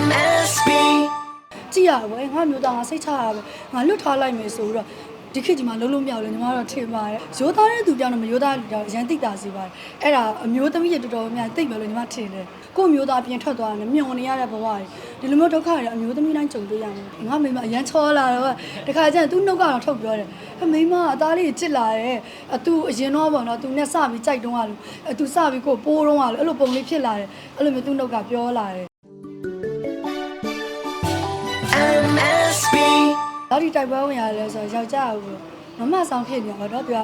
MSB ကြည့်ရပါဘောငါမျိုးသားငါစိတ်ချရပဲငါလွတ်ထားလိုက်မယ်ဆိုတော့ဒီခေတ်ဒီမှာလုံးလုံးမြောက်လဲညီမတို့ထင်ပါတယ်ရိုးသားတဲ့သူပြောင်းတော့မရိုးသားတော့ရန်တိတ်တာစီပါတယ်အဲ့ဒါအမျိုးသမီးရတော်တော်များတိတ်ပဲလို့ညီမထင်တယ်ကို့မျိုးသားပြင်ထွက်သွားတယ်မြုံနေရတဲ့ဘဝတွေဒီလိုမျိုးဒုက္ခတွေအမျိုးသမီးတိုင်းကြုံတွေ့ရမှာငါမိမအရန်ချောလာတော့တခါကျရင်သူ့နှုတ်ကတော့ထုတ်ပြောတယ်အမိမအသားလေးချစ်လာတယ်အသူအရင်တော့ပေါ့နော်သူနဲ့စပြီးကြိုက်တုံးရလို့အသူစပြီးကိုပိုးတုံးရလို့အဲ့လိုပုံလေးဖြစ်လာတယ်အဲ့လိုမျိုးသူ့နှုတ်ကပြောလာတယ် MSB တော့ဒီတိုက်ပွဲဝင်ရတယ်ဆိုတော့ယောက်ျားကိုမမဆောင်ဖြစ်နေတော့သူက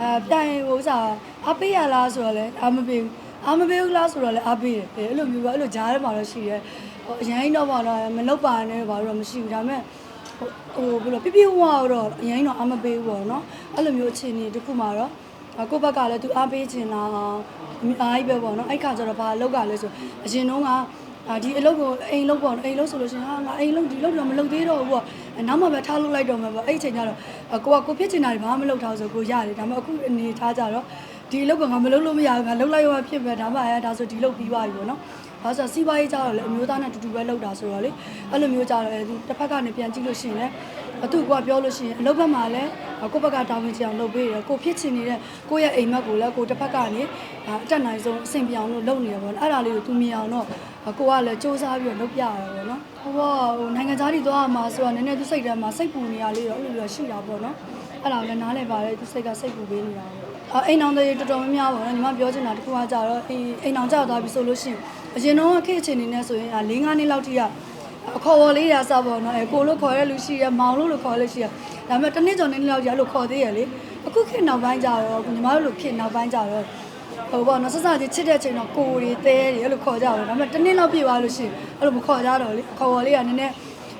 အဲပြန်ရင်ဟိုဥစားအပေးရလားဆိုတော့လည်းအမပေးဘူးအမပေးဘူးလားဆိုတော့လည်းအပေးတယ်အဲ့လိုမျိုးပဲအဲ့လိုကြားထဲမှာတော့ရှိတယ်ဟိုအရင်တော့ပါတော့မလောက်ပါနဲ့ဘာလို့မရှိဘူးဒါပေမဲ့ဟိုဘယ်လိုပြပြဝါတော့အရင်တော့အမပေးဘူးပေါ့နော်အဲ့လိုမျိုးအခြေအနေတစ်ခုမှာတော့ကိုယ့်ဘက်ကလည်းသူအားပေးချင်တာအားကြီးပဲပေါ့နော်အဲ့ခါကျတော့ဘာလောက်ကလဲဆိုအရင်တော့က အာဒီအလုပ်ကိုအိမ်လုပ်ပေါ့နော်အိမ်လုပ်ဆိုလို့ရှိရင်ဟာငါအိမ်လုပ်ဒီလုပ်တော့မလုပ်သေးတော့ဘူးပေါ့အဲနောက်မှပဲထားလုပ်လိုက်တော့မှာပေါ့အဲ့ဒီအချိန်ကျတော့အကိုကကိုဖြစ်ချင်တာတွေဘာမှမလုပ်ထားဘူးဆိုကိုရတယ်ဒါပေမဲ့အခုအနေထားကြတော့ဒီအလုပ်ကငါမလုပ်လို့မရဘူးငါလုပ်လိုက်ရောဖြစ်ပဲဒါမှအဲဒါဆိုဒီလုပ်ပြီးသွားပြီပေါ့နော် ဘာလို့ဆိုစီးပွားရေးကြတော့လေအမျိုးသားနဲ့တူတူပဲလုပ်တာဆိုတော့လေအဲ့လိုမျိုးကြတော့ဒီတစ်ဖက်ကနေပြန်ကြည့်လို့ရှိရင်လည်းအတူကပြောလို့ရှိရင်အလုပ်ဘက်မှာလည်းကိုယ့်ဘက်ကတာဝန်ကျအောင်လုပ်ပေးတယ်ကိုဖြစ်ချင်နေတဲ့ကိုယ့်ရဲ့အိမ်မက်ကိုလည်းကိုတစ်ဖက်ကနေအတက်နိုင်ဆုံးအဆင်ပြေအောင်လို့လုပ်နေရပေါ့နော်အဲ့ဒါလေးကိုသူမြင်အောင်တော့ကိုကလည်းစူးစမ်းပြီးတော့လုပ်ပြရတယ်ပေါ့နော်ဟိုကဟိုနိုင်ငံသားတွေသွားမှာဆိုတော့နည်းနည်းသူစိတ်ထဲမှာစိတ်ပူနေရလေးတော့အဲ့လိုမျိုးရှိတာပေါ့နော်အဲ့ဒါကိုလည်းနားလည်ပါတယ်သူစိတ်ကစိတ်ပူပေးနေတာပေါ့အော်အိမ်အောင်တွေတော်တော်များများပေါ့နော်ညီမပြောချင်တာတစ်ခုကကြတော့အိမ်အိမ်အောင်ကြောက်သွားပြီဆိုလို့ရှိရင် အရင်တော့ခေတ်အခြေအနေနဲ့ဆိုရင်၄၅နှစ်လောက်ထိကအခေါ်ဝေါ်လေးရစပေါ့နော်အဲကိုလို့ခေါ်ရလူရှိရမောင်လို့လို့ခေါ်လို့ရှိရဒါပေမဲ့တစ်နှစ်ကျော်နှစ်နှစ်လောက်ကြာလို့ခေါ်သေးရလေအခုခေတ်နောက်ပိုင်းကြတော့ညီမတို့လိုခေတ်နောက်ပိုင်းကြတော့ဟိုပေါ့နော်ဆက်စချင်းချစ်တဲ့ချိန်တော့ကိုတွေတဲတွေအဲ့လိုခေါ်ကြတယ်ဒါပေမဲ့တစ်နှစ်လောက်ပြည့်သွားလို့ရှိရင်အဲ့လိုမခေါ်ကြတော့လေခေါ်ပေါ်လေးကနည်းနည်း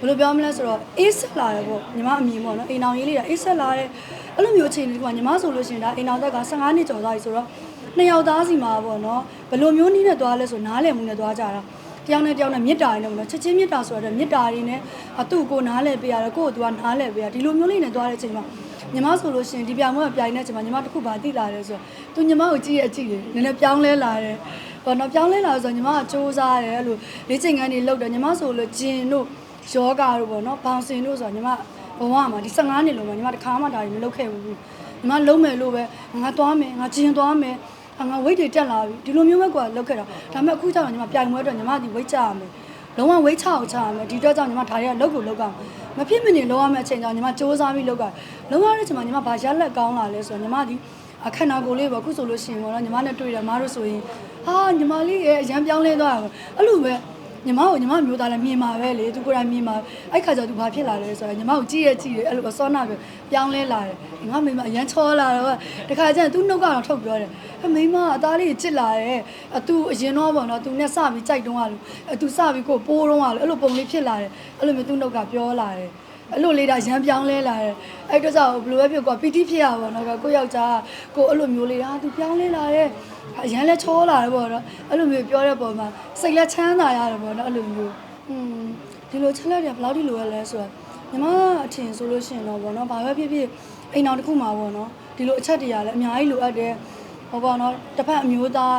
ဘယ်လိုပြောမလဲဆိုတော့အေးဆက်လာတယ်ပေါ့ညီမအမြင်ပေါ့နော်အိမ်အောင်ရေးလေးကအေးဆက်လာတယ်အဲ့လိုမျိုးအချိန်လေးကညီမဆိုလို့ရှိရင်ဒါအိမ်အောင်သက်က15နှစ်ကျော်သွားပြီဆိုတော့ နှစ်ယောက်သားစီမှာပေါ့နော်ဘယ်လိုမျိုးနည်းနဲ့သွားလဲဆိုနားလည်မှုနဲ့သွားကြတာတယောက်နဲ့တယောက်နဲ့မေတ္တာရင်းနဲ့ပေါ့နော်ချက်ချင်းမေတ္တာဆိုတော့မေတ္တာရင်းနဲ့အတူကိုနားလည်ပေးရတယ်ကိုယ့်ကိုသူကနားလည်ပေးရဒီလိုမျိုးလေးနဲ့သွားတဲ့အချိန်မှာညီမဆိုလို့ရှိရင်ဒီပြိုင်ပွဲမှာပြိုင်တဲ့အချိန်မှာညီမတစ်ခုပါတိလာတယ်ဆိုတော့သူညီမကိုကြည့်ရအကြည့်လေနည်းနည်းပြောင်းလဲလာတယ်ဘောနော်ပြောင်းလဲလာဆိုတော့ညီမကစူးစားတယ်အဲ့လိုလေ့ကျင့်ခန်းတွေလုပ်တယ်ညီမဆိုလို့ဂျင်တို့ယောဂါတို့ပေါ့နော်ဘောင်စင်တို့ဆိုတော့ညီမဘဝမှာဒီ15နှစ်လုံးမှာညီမတစ်ခါမှဒါတွေမလုပ်ခဲ့ဘူးညီမလုံးမယ်လို့ပဲငါသွားမယ်ငါဂျင်သွားမယ် ငါ weight တွေတက်လာပြီဒီလိုမျိုးပဲကွာလုပ်ခဲ့တာဒါပေမဲ့အခုကျတော့ညီမပြိုင်ပွဲအတွက်ညီမဒီ weight ချရမယ်လုံးဝဝိတ်ချအောင်ချရမယ်ဒီတော့ကြောင့်ညီမဒါတွေကလောက်ကိုလောက်ကမဖြစ်မနေလောက်ရမယ့်အချိန်ကြောင့်ညီမစ조사ပြီးလောက်ကလုံးဝတဲ့အချိန်မှာညီမဘာရက်လက်ကောင်းလာလဲဆိုတော့ညီမဒီအခက်နာကိုလေးပေါ့အခုဆိုလို့ရှိရင်ပေါ့နော်ညီမနဲ့တွေ့တယ်မတို့ဆိုရင်ဟာညီမလေးရဲ့အရန်ပြောင်းလဲသွားတာပဲအဲ့လိုပဲ ညီမကိုညီမမျိုးသားလည်းမြင်မှာပဲလေသူကိုယ်တိုင်မြင်မှာအဲ့ခါကျတော့သူဘာဖြစ်လာလဲဆိုတော့ညီမကိုကြည့်ရကြည့်ရအဲ့လိုအစောနာပဲပြောင်းလဲလာတယ်ငါမိမအရန်ချောလာတော့တခါကျရင်သူ့နှုတ်ကတော့ထုတ်ပြောတယ်အမိမအသားလေးချစ်လာတယ်အသူအရင်တော့ပေါ့နော်သူနဲ့စပြီးကြိုက်တုံးရလို့အသူစပြီးကိုပိုးတုံးရလို့အဲ့လိုပုံလေးဖြစ်လာတယ်အဲ့လိုမျိုးသူ့နှုတ်ကပြောလာတယ်အဲ့လိုလေးဒါရမ်းပြောင်းလဲလာတယ်အဲ့တော့ကြောင့်ဘယ်လိုပဲဖြစ်ကွာပီတိဖြစ်ရပါတော့ကိုယောက်ျားကိုအဲ့လိုမျိုးလေးဟာသူပြောင်းလဲလာတယ် အရန်လဲချောလာတယ်ပေါ့နော်အဲ့လိုမျိုးပြောတဲ့ပုံမှာစိတ်လက်ချမ်းသာရတယ်ပေါ့နော်အဲ့လိုမျိုးอืมဒီလိုချက်လက်တွေကဘယ်လောက်ထိလိုရလဲဆိုတော့ညီမအထင်ဆိုလို့ရှိရင်တော့ပေါ့နော်ဘာပဲဖြစ်ဖြစ်အိမ်တော်တစ်ခုမှာပေါ့နော်ဒီလိုအချက်တွေကလည်းအများကြီးလိုအပ်တယ်ဟောပေါ့နော်တစ်ဖက်အမျိုးသား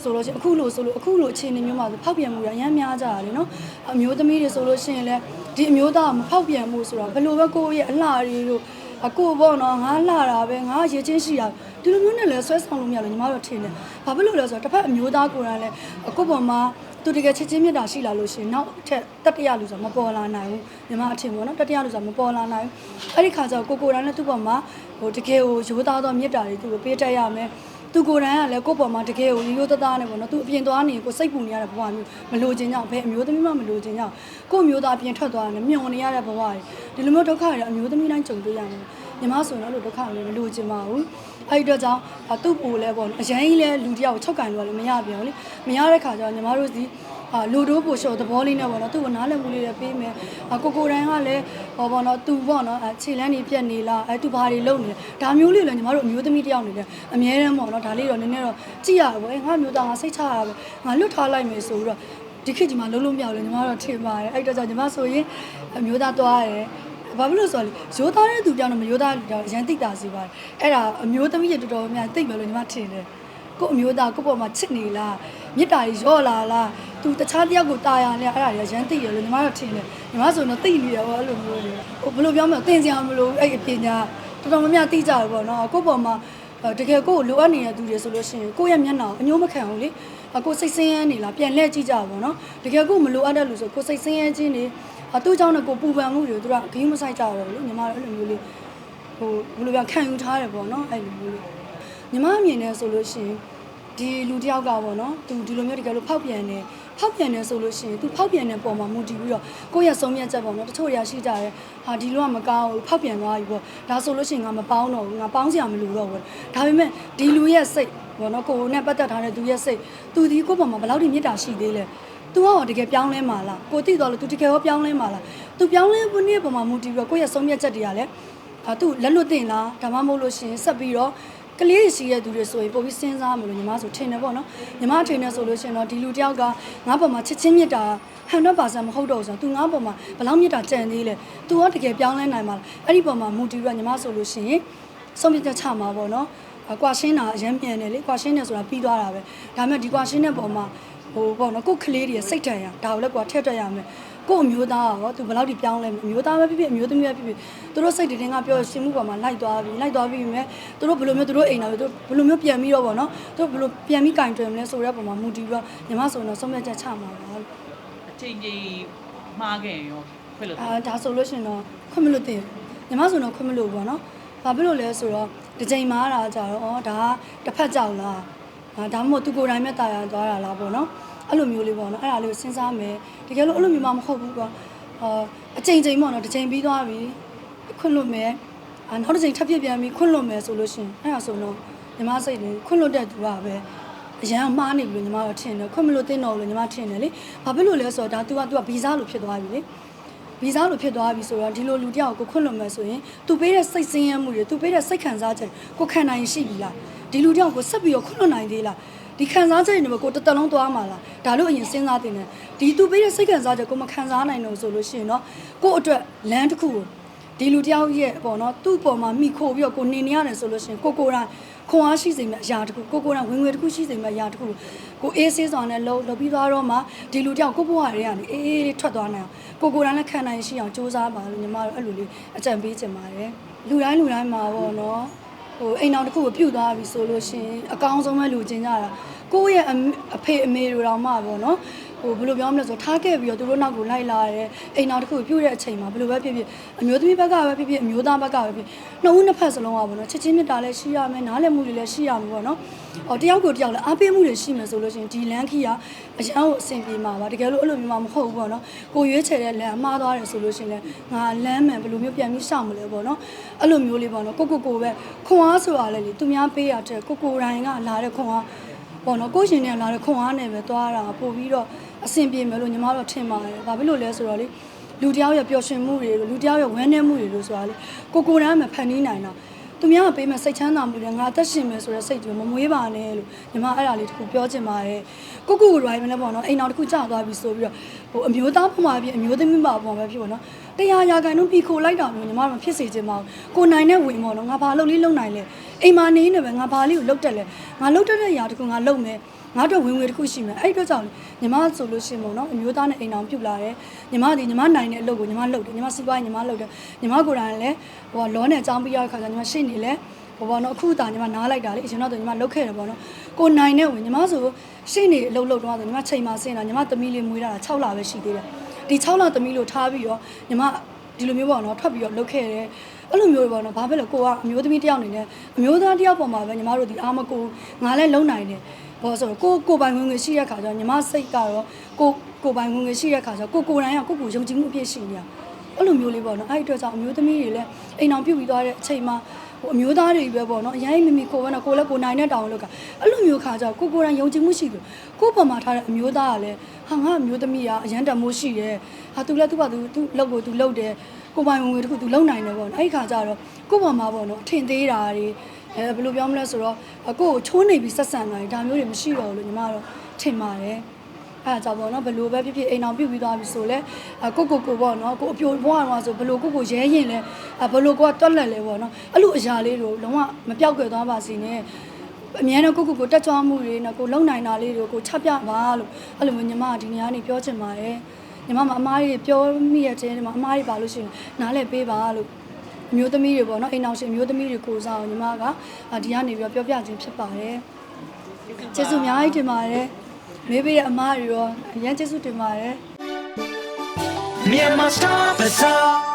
ဆိုလို့ရှိရင်အခုလို့ဆိုလို့အခုလို့အခြေအနေမျိုးမှာဆိုဖောက်ပြန်မှုရအများများကြရတယ်နော်အမျိုးသမီးတွေဆိုလို့ရှိရင်လည်းဒီအမျိုးသားကမဖောက်ပြန်မှုဆိုတော့ဘယ်လိုပဲကိုယ့်ရဲ့အလှတွေတို့ အကိုပေါ့နော်ငါလှတာပဲငါရေချင်းရှိတာဒီလိုမျိုးနဲ့လည်းဆွဲဆောင်လို့မရလို့ညီမတို့ထင်တယ်ဘာဖြစ်လို့လဲဆိုတော့တစ်ဖက်အမျိုးသားကိုယ်တိုင်လည်းအခုပေါ်မှာသူတကယ်ချစ်ချင်းမြတ်တာရှိလာလို့ရှိရင်နောက်ထပ်တတိယလူဆိုမပေါ်လာနိုင်ဘူးညီမအထင်ပေါ့နော်တတိယလူဆိုမပေါ်လာနိုင်ဘူးအဲ့ဒီခါကျတော့ကိုကိုယ်တိုင်လည်းသူ့ပေါ်မှာဟိုတကယ်ကိုရိုးသားသောမြတ်တာတွေသူ့ကိုပေးတတ်ရမယ် သူကိုယ်တိုင်ကလည်းကိုယ့်ပေါ်မှာတကယ်ကိုရိုးရိုးသားသားနဲ့ပေါ့နော်သူအပြင်သွားနေကိုစိတ်ပူနေရတဲ့ဘဝမျိုးမလိုချင်ကြအောင်ဘယ်အမျိုးသမီးမှမလိုချင်ကြအောင်ကိုယ့်မျိုးသားအပြင်ထွက်သွားတယ်မြုံနေရတဲ့ဘဝတွေဒီလိုမျိုးဒုက္ခတွေအမျိုးသမီးတိုင်းကြုံတွေ့ရမှာညီမဆိုရင်တော့အဲ့လိုဒုက္ခတွေမလိုချင်ပါဘူးအဲ့ဒီတော့ကြောင့်သူ့ပူလဲပေါ့နော်အရင်ကြီးလဲလူတယောက်ချုပ်ကန်လို့လည်းမရပြန်ဘူးလေမရတဲ့ခါကျတော့ညီမတို့ဒီအာ လူတို့ပို့လျှော်သဘောလေးနဲ့ပေါ့နော်သူ့ကိုနားလည်မှုလေးတွေပေးမယ်အကိုကိုတိုင်းကလည်းဟောပေါ့နော်သူပေါ့နော်အခြေလန်းနေပြက်နေလားအဲသူဘာတွေလုပ်နေလဲဒါမျိုးလေးလည်းညီမတို့အမျိုးသမီးတယောက်နေတယ်အမြဲတမ်းပေါ့နော်ဒါလေးတော့နည်းနည်းတော့ကြည့်ရပါဘောငါမျိုးသားငါစိတ်ချရပဲငါလွတ်ထားလိုက်မယ်ဆိုပြီးတော့ဒီခေတ်ဒီမှာလုံးလုံးမြောက်လဲညီမတို့ထင်ပါတယ်အဲ့တော့ကြောင့်ညီမဆိုရင်အမျိုးသားသွားရတယ်ဘာဖြစ်လို့ဆိုတော့လေရိုးသားတဲ့သူပြောင်းတော့မရိုးသားတော့ရန်တိတ်တာစီပါတယ်အဲ့ဒါအမျိုးသမီးတွေတော်တော်များတိတ်ပဲလို့ညီမထင်တယ်ကို့အမျိုးသားကို့ပေါ်မှာချစ်နေလားမေတ္တာကြီးရော့လာလား သူတခြားတယောက်ကိုတာယာနဲ့အဲ့ဒါတွေကရမ်းသိရလို့ညီမတို့ထင်တယ်ညီမဆိုတော့သိနေရပေါ့အဲ့လိုမျိုးတွေဟိုဘယ်လိုပြောမလဲသင်စရာမလိုအဲ့အပညာတော်တော်များများသိကြတယ်ပေါ့နော်ကိုယ့်ပေါ်မှာတကယ်ကိုလိုအပ်နေတဲ့သူတွေဆိုလို့ရှိရင်ကိုယ့်ရဲ့မျက်နှာအညိုးမခံဘူးလေကိုစိတ်ဆင်းရဲနေလားပြန်လှည့်ကြည့်ကြပါပေါ့နော်တကယ်ကိုမလိုအပ်တဲ့လူဆိုကိုစိတ်ဆင်းရဲခြင်းနေအတူကြောင့်လည်းကိုပူပန်မှုတွေသူကဂိမ်းမဆိုင်ကြတော့ဘူးလေညီမတို့အဲ့လိုမျိုးလေးဟိုဘယ်လိုပြောခံယူထားတယ်ပေါ့နော်အဲ့လိုမျိုးလေးညီမအမြင်နဲ့ဆိုလို့ရှိရင် ဒီလူတစ်ယောက်ကပေါ့နော်သူဒီလိုမျိုးတကယ်လို့ဖောက်ပြန်နေဖောက်ပြန်နေဆိုလို့ရှိရင်သူဖောက်ပြန်တဲ့ပုံမှာမူတည်ပြီးတော့ကိုယ့်ရဲ့ဆုံးဖြတ်ချက်ပေါ့နော်တချို့တွေကရှိကြတယ်ဟာဒီလိုကမကောင်းဘူးဖောက်ပြန်သွားပြီပေါ့ဒါဆိုလို့ရှိရင်ငါမပေါင်းတော့ဘူးငါပေါင်းစရာမလိုတော့ဘူးဒါပေမဲ့ဒီလူရဲ့စိတ်ပေါ့နော်ကိုယ်နဲ့ပတ်သက်ထားတဲ့သူရဲ့စိတ်သူဒီကိုယ့်ပုံမှာဘယ်လောက်ထိမေတ္တာရှိသေးလဲ तू ကတကယ်ပြောင်းလဲမှာလားကိုသိတော်လို့ तू တကယ်ရောပြောင်းလဲမှာလား तू ပြောင်းလဲဖို့နေ့ပုံမှာမူတည်ပြီးတော့ကိုယ့်ရဲ့ဆုံးဖြတ်ချက်တွေကလည်းအာ तू လက်လွတ်တင်လားဒါမှမဟုတ်လို့ရှိရင်ဆက်ပြီးတော့ ကလေးတွေရှိတဲ့သူတွေဆိုရင်ပို့ပြီးစဉ်းစားမလို့ညီမဆိုထင်တယ်ပေါ့နော်ညီမထင်တယ်ဆိုလို့ရှိရင်တော့ဒီလူတယောက်ကငါ့ပေါ်မှာချစ်ချင်းမြတ်တာ100%မဟုတ်တော့ဘူးဆိုတော့ तू ငါ့ပေါ်မှာဘယ်လောက်မြတ်တာကြံသေးလဲ तू ရောတကယ်ပြောင်းလဲနိုင်မှာလားအဲ့ဒီပေါ်မှာမူတည်ပြီးတော့ညီမဆိုလို့ရှိရင်ဆုံးဖြတ်ချက်ချမှာပေါ့နော်အကွာရှင်းတာအရင်မြန်တယ်လေကွာရှင်းတယ်ဆိုတာပြီးသွားတာပဲဒါပေမဲ့ဒီကွာရှင်းတဲ့ပုံမှာဟိုပေါ့နော်ကိုယ်ကလေးတွေစိတ်ထန်ရဒါကိုလည်းကွာထည့်တွက်ရမယ် ကို့အမျိုးသားရောသူဘယ်လောက်ထိပြောင်းလဲမလဲအမျိုးသားပဲဖြစ်ဖြစ်အမျိုးသမီးပဲဖြစ်ဖြစ်သူတို့စိတ်တွေတင်းကပြောရှင်မှုပေါ်မှာလိုက်သွားပြီလိုက်သွားပြီမဲ့သူတို့ဘယ်လိုမျိုးသူတို့အိမ်တော်သူတို့ဘယ်လိုမျိုးပြန်ပြီးတော့ပေါ့နော်သူတို့ဘယ်လိုပြန်ပြီးကင်တွယ်မလဲဆိုတဲ့ပုံမှာမူတည်ပြီးတော့ညီမဆိုရင်တော့ဆုံးဖြတ်ချက်ချမှာပါလို့အချိန်ကြီးမှားခဲ့ရင်ရောခွင့်လို့အာဒါဆိုလို့ရှရင်တော့ခွင့်မလို့တင်ညီမဆိုရင်တော့ခွင့်မလို့ပေါ့နော်ဘာဖြစ်လို့လဲဆိုတော့ဒီချိန်မှာတာကြတော့ဩဒါကတစ်ဖက်ကြောက်လားအာဒါမှမဟုတ်သူကိုယ်တိုင်မဲ့တာယာသွားတာလားပေါ့နော် အဲ့လိုမျိုးလေးပေါ့နော်အဲ့ဒါလေးကိုစဉ်းစားမယ်တကယ်လို့အဲ့လိုမျိုးမှမဟုတ်ဘူးကွာအာအချိန်ချိန်ပေါ့နော်တစ်ချိန်ပြီးသွားပြီခွင့်လို့မယ်အာနောက်တစ်ချိန်ထပ်ပြစ်ပြန်ပြီးခွင့်လို့မယ်ဆိုလို့ရှရင်အဲ့ဒါဆိုတော့ညီမစိတ်လေးခွင့်လို့တဲ့သူကပဲအရန်မှားနေပြီလို့ညီမတို့ထင်တယ်ခွင့်မလို့တင်းတော်လို့ညီမထင်တယ်လေဘာဖြစ်လို့လဲဆိုတော့ဒါ तू က तू ကဗီဇလို့ဖြစ်သွားပြီလေဗီဇလိုဖြစ်သွားပြီဆိုတော့ဒီလိုလူတယောက်ကိုခွင့်လွှတ်မယ်ဆိုရင်သူပေးတဲ့စိတ်ဆင်းရဲမှုတွေသူပေးတဲ့စိတ်ခံစားချက်ကိုခံနိုင်ရှိပြီလားဒီလူတယောက်ကိုဆက်ပြီးတော့ခွင့်လွှတ်နိုင်သေးလား ဒီခံစားချက်တွေနဲ့ကိုတစ်သက်လုံးသွားမှာလားဒါလို့အရင်စဉ်းစားတင်တယ်ဒီသူပေးတဲ့စိတ်ခံစားချက်ကိုမခံစားနိုင်တော့ဆိုလို့ရှိရင်တော့ကိုယ့်အတွက်လမ်းတစ်ခုကိုဒီလူတယောက်ရဲ့ပေါ့နော်သူ့ပေါ်မှာမိခိုပြီးတော့ကိုနေနေရတယ်ဆိုလို့ရှိရင်ကိုကိုယ်တိုင်ခွန်အားရှိစိမ့်မဲ့အရာတစ်ခုကိုကိုယ်တိုင်ဝင်ငွေတစ်ခုရှိစိမ့်မဲ့အရာတစ်ခုကိုအေးဆေးစွာနဲ့လှုပ်လှုပ်ပြီးသွားတော့မှဒီလူတယောက်ကိုယ့်ဘဝတွေကနေအေးအေးလေးထွက်သွားနိုင်အောင်ကိုကိုယ်တိုင်လည်းခံနိုင်ရှိအောင်စူးစမ်းပါလို့ညီမတို့အဲ့လိုလေးအကြံပေးချင်ပါတယ်လူတိုင်းလူတိုင်းမှာပေါ့နော် ဟိုအိမ်တော်တစ်ခုကိုပြုတ်သွားပြီဆိုလို့ရှိရင်အကောင်းဆုံးပဲလူချင်းကြတာကိုယ့်ရဲ့အမေအဖေအမေတို့တောင်မှပေါ့နော် ဟိုဘယ်လိုပြောမလဲဆိုထားခဲ့ပြီးတော့သူတို့နောက်ကိုလိုက်လာတယ်အိမ်တော်တစ်ခုကိုပြုတ်တဲ့အချိန်မှာဘယ်လိုပဲဖြစ်ဖြစ်အမျိုးသမီးဘက်ကပဲဖြစ်ဖြစ်အမျိုးသားဘက်ကပဲဖြစ်နှစ်ဦးနှစ်ဖက်စလုံးကပေါ့နော်ချစ်ချင်းမြတ်တာလည်းရှိရမယ်နားလည်မှုတွေလည်းရှိရမယ်ပေါ့နော်ဟောတယောက်ကိုတယောက်လည်းအားပေးမှုတွေရှိမယ်ဆိုလို့ရှိရင်ဒီလမ်းခီကအရန်ကိုအဆင်ပြေမှာပါတကယ်လို့အဲ့လိုမျိုးမှမဟုတ်ဘူးပေါ့နော်ကိုရွေးချယ်တဲ့လမ်းအမှားသွားတယ်ဆိုလို့ရှိရင်လည်းငါလမ်းမှန်ဘယ်လိုမျိုးပြန်ပြီးရှောင်မလဲပေါ့နော်အဲ့လိုမျိုးလေးပေါ့နော်ကိုကိုကိုပဲခွန်အားဆိုတာလည်းလေသူများပေးရတဲ့ကိုကိုတိုင်းကလာတဲ့ခွန်အားပေါ့နော်ကိုရှင်နဲ့လာတဲ့ခွန်အားနဲ့ပဲသွားတာပို့ပြီးတော့ အဆင်ပြေမယ်လို့ညီမတို့ထင်ပါတယ်။ဘာဖြစ်လို့လဲဆိုတော့လေလူတယောက်ရဲ့ပျော်ရွှင်မှုတွေလို့လူတယောက်ရဲ့ဝမ်းနည်းမှုတွေလို့ဆိုတာလေကိုကိုတိုင်းမှာဖန်တီးနိုင်တာသူများကပေးမဲ့စိတ်ချမ်းသာမှုတွေငါအသက်ရှင်မယ်ဆိုတဲ့စိတ်တွေမမွေးပါနဲ့လို့ညီမအဲ့ဒါလေးတခုပြောချင်ပါတယ်။ကိုကိုကိုရိုင်းမလဲပေါ့နော်အိမ်တော်တစ်ခုကြာသွားပြီဆိုပြီးတော့ဟိုအမျိုးသားပုံမှာဖြစ်အမျိုးသမီးမှာပုံမှာဖြစ်ပေါ့နော်။တရားရာခိုင်နှုန်းပြီးခိုလိုက်တာမျိုးညီမတို့ဖြစ်စေချင်ပါဘူး။ကိုနိုင်တဲ့ဝင်ပေါ့နော်ငါဘာလုပ်လေးလုပ်နိုင်လဲ။အိမ်မှာနေနေပဲငါဘာလေးကိုလုပ်တက်လဲ။ငါလုပ်တတ်တဲ့ຢာတခုငါလုပ်မယ်။ ငါတို့ဝင်ငွေတစ်ခုရှိမယ်အဲ့ဒီအတွက်ကြောင့်ညီမဆိုလို့ရှိရင်ပေါ့နော်အမျိုးသားနဲ့အိမ်အောင်ပြုတ်လာတယ်ညီမဒီညီမနိုင်တဲ့အလုပ်ကိုညီမလုပ်တယ်ညီမစီးပွားရေးညီမလုပ်တယ်ညီမကိုယ်တိုင်လည်းဟိုလောနဲ့အကြောင်းပြရတဲ့ခါကျညီမရှိနေလဲဟိုပေါ့နော်အခုတာညီမနားလိုက်တာလေအရင်တော့ညီမလုပ်ခဲ့တယ်ပေါ့နော်ကိုနိုင်တဲ့ဝင်ညီမဆိုရှိနေအလုပ်လုပ်တော့ဆိုညီမချိန်မှာဆင်းတာညီမသမီးလေးမွေးတာ6လပဲရှိသေးတယ်ဒီ6လသမီးလို့ထားပြီးတော့ညီမဒီလိုမျိုးပေါ့နော်ထွက်ပြီးတော့လုပ်ခဲ့တယ်အဲ့လိုမျိုးပေါ့နော်ဘာဖြစ်လဲကိုကအမျိုးသမီးတစ်ယောက်နေနဲ့အမျိုးသားတစ်ယောက်ပေါ်မှာပဲညီမတို့ဒီအားမကိုငါလည်းလုံနိုင်တယ် ဘောဆိုတော့ကိုကိုပိုင်ဝင်ငွေရှိတဲ့ခါကျတော့ညီမစိတ်ကတော့ကိုကိုပိုင်ဝင်ငွေရှိတဲ့ခါကျတော့ကိုကိုယ်တိုင်ကကိုကိုယုံကြည်မှုအပြည့်ရှိနေတာအဲ့လိုမျိုးလေးပေါ့နော်အဲ့ဒီအတွက်ကြောင့်အမျိုးသမီးတွေလည်းအိမ်အောင်ပြုတ်ပြီးသွားတဲ့အချိန်မှာဟိုအမျိုးသားတွေပဲပေါ့နော်အရင်မိမိကိုပဲနော်ကိုလည်းကိုနိုင်တဲ့တောင်းလို့ကအဲ့လိုမျိုးခါကျတော့ကိုကိုယ်တိုင်ယုံကြည်မှုရှိတယ်ကိုပေါ်မှာထားတဲ့အမျိုးသားကလည်းဟာငါအမျိုးသမီးကအရန်တမိုးရှိတယ်ဟာသူလည်းသူ့ဘာသူသူ့လုပ်ကိုသူလုပ်တယ်ကိုပိုင်ဝင်ငွေတခုသူလုံနိုင်တယ်ပေါ့နော်အဲ့ဒီခါကျတော့ကိုပေါ်မှာပေါ့နော်အထင်သေးတာတွေ အဲဘယ်လိုပြောမလဲဆိုတော့အကိုကိုချိုးနေပြီးဆက်ဆံတာတွေဒါမျိုးတွေမရှိတော့ဘူးလို့ညီမကတော့ထင်ပါတယ်အဲ့ဒါကြောင့်ပေါ့နော်ဘယ်လိုပဲဖြစ်ဖြစ်အိမ်အောင်ပြုတ်ပြီးသွားပြီဆိုလဲအကိုကိုကိုပေါ့နော်ကိုအပြိုဘွားတော့ဆိုဘယ်လိုကိုကိုရဲရင်လဲအဘယ်လိုကိုကတွက်လက်လဲပေါ့နော်အဲ့လိုအရာလေးတို့လုံးဝမပြောက်ကွယ်သွားပါစေနဲ့အများတော့ကိုကိုကိုတက်ကြွမှုတွေနော်ကိုလုံနိုင်တာလေးတွေကိုချပြပါလို့အဲ့လိုမျိုးညီမကဒီနေရာနေပြောချင်ပါတယ်ညီမမအမားကြီးပြောမိရတဲ့ဒီမှာအမားကြီးပါလို့ရှိရင်နားလဲပေးပါလို့ အမျိုးသမီးတွေပေါ့နော်အိမ်အောင်ရှင်အမျိုးသမီးတွေကိုစားအောင်ညီမကဒီကနေပြီးပြောပြခြင်းဖြစ်ပါတယ်ကျေးဇူးအများကြီးတင်ပါတယ်မေးပေးတဲ့အမားတွေရောအရင်ကျေးဇူးတင်ပါတယ် Myanmar Star Bazaar.